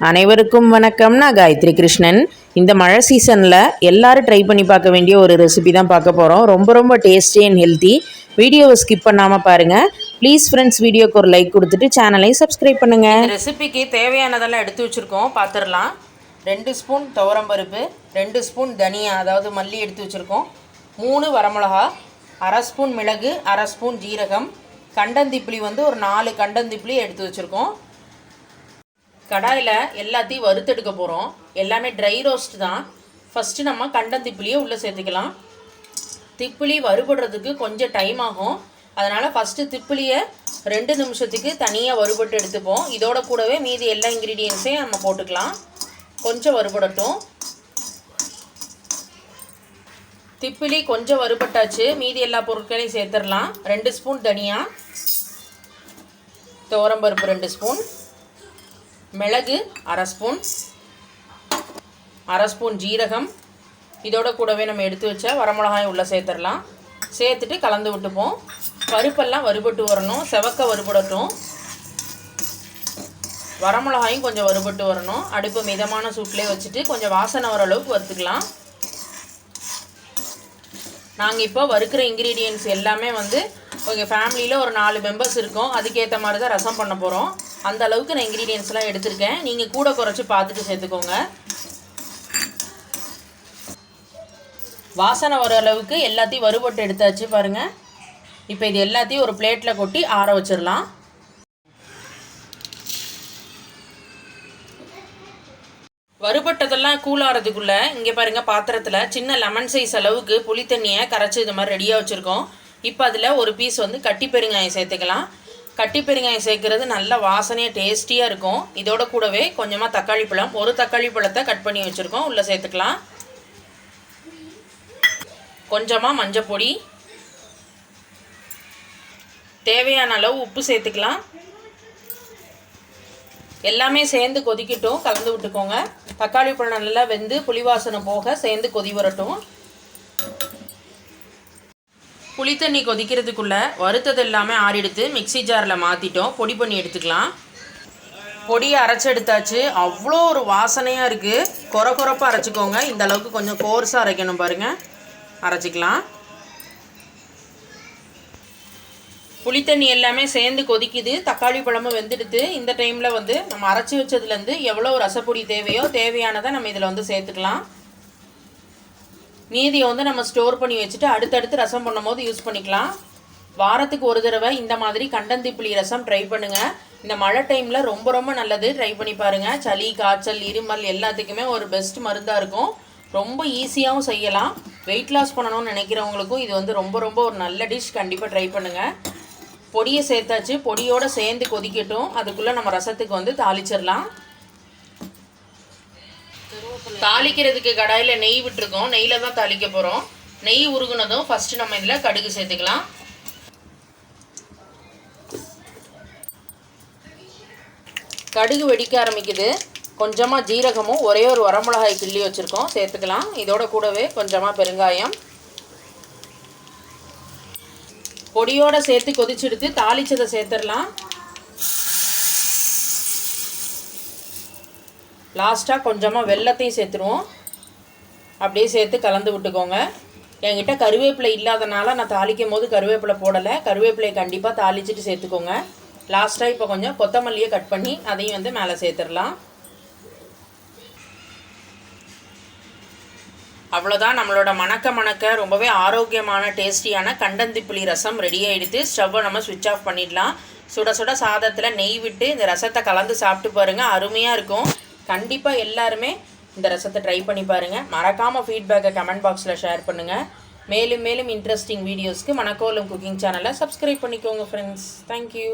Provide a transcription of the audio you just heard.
அனைவருக்கும் வணக்கம். நான் காயத்ரி கிருஷ்ணன். இந்த மழை சீசனில் எல்லோரும் ட்ரை பண்ணி பார்க்க வேண்டிய ஒரு ரெசிபி தான் பார்க்க போகிறோம் ரொம்ப ரொம்ப டேஸ்டி அண்ட் ஹெல்த்தி வீடியோவை ஸ்கிப் பண்ணாமல் பாருங்கள் ப்ளீஸ் ஃப்ரெண்ட்ஸ் வீடியோக்கு ஒரு லைக் கொடுத்துட்டு சேனலையும் சப்ஸ்கிரைப் பண்ணுங்கள் ரெசிபிக்கு தேவையானதெல்லாம் எடுத்து வச்சுருக்கோம். பார்த்துடலாம் ரெண்டு ஸ்பூன் துவரம்பருப்பு ரெண்டு ஸ்பூன் தனியா அதாவது மல்லி எடுத்து வச்சுருக்கோம். மூணு வரமிளகா அரை ஸ்பூன் மிளகு அரை ஸ்பூன் ஜீரகம். கண்டந்திப்புளி வந்து ஒரு நாலு கண்டந்திப்புளி எடுத்து வச்சுருக்கோம். கடாயில் எல்லாத்தையும் வறுத்தெடுக்க போகிறோம் எல்லாமே ட்ரை ரோஸ்ட் தான். ஃபஸ்ட்டு நம்ம கண்டந்திப்புளியை உள்ளே சேர்த்துக்கலாம். திப்புளி வறுபடுறதுக்கு கொஞ்சம் டைம் ஆகும். அதனால் ஃபஸ்ட்டு திப்புளியை ரெண்டு நிமிஷத்துக்கு தனியாக வறுபட்டு எடுத்துப்போம். இதோட கூடவே மீதி எல்லா இன்க்ரீடியன்ஸையும் நம்ம போட்டுக்கலாம். கொஞ்சம் வறுபடட்டும். திப்பிலி கொஞ்சம் வறுபட்டாச்சு. மீதி எல்லா பொருட்களையும் சேர்த்துடலாம். ரெண்டு ஸ்பூன் தனியா. துவரம்பருப்பு ரெண்டு ஸ்பூன் மிளகு அரை ஸ்பூன் அரை ஸ்பூன் ஜீரகம். இதோட கூடவே நம்ம எடுத்து வச்ச வரமிளகாயும் உள்ளே சேர்த்துடலாம். சேர்த்துட்டு கலந்து விட்டுப்போம். பருப்பெல்லாம் வறுபட்டு வரணும். செவக்க வறுபடட்டும். வரமிளகாயும் கொஞ்சம் வறுபட்டு வரணும். அடுப்பு மிதமான சூட்டிலே வச்சுட்டு கொஞ்சம் வாசனை வர அளவுக்கு வறுத்துக்கலாம். நாங்கள் இப்போ வறுக்கிற இன்க்ரீடியன்ஸ் எல்லாமே வந்து எங்கள் ஃபேமிலியில் ஒரு நாலு மெம்பர்ஸ் இருக்கோம். அதுக்கேற்ற மாதிரி தான் ரசம் பண்ண போகிறோம் அந்த அளவுக்கு நான் இன்க்ரீடியன்ஸ்லாம் எடுத்திருக்கேன். நீங்கள் கூட குறைச்சி பார்த்துட்டு சேர்த்துக்கோங்க. வாசனை வர அளவுக்கு எல்லாத்தையும் வறுபட்டு எடுத்தாச்சு பாருங்கள் இப்போ இது எல்லாத்தையும் ஒரு பிளேட்டில் கொட்டி ஆற வச்சிடலாம். வறுபட்டதெல்லாம் கூலாகிறதுக்குள்ளே இங்கே பாருங்கள் பாத்திரத்தில் சின்ன லெமன் சைஸ் அளவுக்கு புளி தண்ணியை கரைச்சி இது மாதிரி ரெடியாக வச்சுருக்கோம். இப்போ அதில் ஒரு பீஸ் வந்து கட்டி பெருங்காயம் சேர்த்துக்கலாம். கட்டி பெருங்காயம் சேர்க்குறது நல்ல வாசனையாக டேஸ்டியாக இருக்கும். இதோட கூடவே கொஞ்சமாக தக்காளி பழம். ஒரு தக்காளி பழத்தை கட் பண்ணி வச்சுருக்கோம். உள்ளே சேர்த்துக்கலாம். கொஞ்சமாக மஞ்சள் பொடி. தேவையான அளவு உப்பு சேர்த்துக்கலாம். எல்லாமே சேர்ந்து கொதிக்கட்டும். கலந்து விட்டுக்கோங்க. தக்காளி பழம் நல்லா வெந்து புளிவாசனை போக சேர்ந்து கொதி வரட்டும். புளித்தண்ணி கொதிக்கிறதுக்குள்ளே வறுத்தது எல்லாமே ஆறிடுத்து மிக்சி ஜாரில் மாற்றிட்டோம் பொடி பண்ணி எடுத்துக்கலாம். பொடியை அரைச்சி எடுத்தாச்சு. அவ்வளோ ஒரு வாசனையாக இருக்குது குறை குறைப்பாக அரைச்சிக்கோங்க. இந்த அளவுக்கு கொஞ்சம் கோர்ஸாக அரைக்கணும் பாருங்கள் அரைச்சிக்கலாம். புளித்தண்ணி எல்லாமே சேர்ந்து கொதிக்குது. தக்காளி பழமும் வெந்துடுது இந்த டைமில் வந்து நம்ம அரைச்சி வச்சதுலேருந்து எவ்வளோ ரசப்பொடி தேவையோ தேவையானதை நம்ம இதில் வந்து சேர்த்துக்கலாம். மீதியை வந்து நம்ம ஸ்டோர் பண்ணி வச்சுட்டு அடுத்தடுத்து ரசம் பண்ணும்போது யூஸ் பண்ணிக்கலாம். வாரத்துக்கு ஒரு தடவை இந்த மாதிரி கண்டந்திப்புளி ரசம் ட்ரை பண்ணுங்கள் இந்த மழை டைமில் ரொம்ப ரொம்ப நல்லது. ட்ரை பண்ணி பாருங்கள் சளி காய்ச்சல் இருமல் எல்லாத்துக்குமே ஒரு பெஸ்ட் மருந்தாக இருக்கும். ரொம்ப ஈஸியாகவும் செய்யலாம். வெயிட் லாஸ் பண்ணணும்னு நினைக்கிறவங்களுக்கும் இது வந்து ரொம்ப ரொம்ப ஒரு நல்ல டிஷ் கண்டிப்பாக ட்ரை பண்ணுங்கள் பொடியை சேர்த்தாச்சு. பொடியோடு சேர்ந்து கொதிக்கட்டும். அதுக்குள்ளே நம்ம ரசத்துக்கு வந்து தாளிச்சிடலாம். தாளிக்கிறதுக்கு கடாயில் நெய் விட்டுருக்கோம். நெய்யில் தான் தாளிக்க போகிறோம் நெய் உருகுனதும் ஃபஸ்ட்டு நம்ம இதில் கடுகு சேர்த்துக்கலாம். கடுகு வெடிக்க ஆரம்பிக்குது. கொஞ்சமாக ஜீரகமும் ஒரே ஒரு வரமிளகாய் கிள்ளி வச்சுருக்கோம். சேர்த்துக்கலாம். இதோட கூடவே கொஞ்சமாக பெருங்காயம். பொடியோடு சேர்த்து கொதிச்செடுத்து தாளிச்சதை சேர்த்துடலாம். லாஸ்ட்டாக கொஞ்சமாக வெள்ளத்தையும் சேர்த்துருவோம். அப்படியே சேர்த்து கலந்து விட்டுக்கோங்க. என்கிட்ட கருவேப்பிலை இல்லாதனால நான் தாளிக்கும் போது கருவேப்பிலை போடலை. கருவேப்பிலையை கண்டிப்பாக தாளிச்சிட்டு சேர்த்துக்கோங்க. லாஸ்ட்டாக இப்போ கொஞ்சம் கொத்தமல்லியை கட் பண்ணி அதையும் வந்து மேலே சேர்த்துடலாம். அவ்வளோதான் நம்மளோட மணக்க மணக்க ரொம்பவே ஆரோக்கியமான டேஸ்டியான கண்டந்திப்புளி ரசம் ரெடி ஆகிடுத்து ஸ்டவ்வை நம்ம சுவிட்ச் ஆஃப் பண்ணிடலாம். சுட சுட சாதத்தில் நெய் விட்டு இந்த ரசத்தை கலந்து சாப்பிட்டு பாருங்கள் அருமையாக இருக்கும். கண்டிப்பாக எல்லாருமே இந்த ரசத்தை ட்ரை பண்ணி பாருங்கள் மறக்காமல் ஃபீட்பேக்கை கமெண்ட் பாக்ஸில் ஷேர் பண்ணுங்கள் மேலும் மேலும் இன்ட்ரெஸ்டிங் வீடியோஸ்க்கு மணக்கோலம் குக்கிங் சேனலை சப்ஸ்கிரைப் பண்ணிக்கோங்க ஃப்ரெண்ட்ஸ் தேங்க்யூ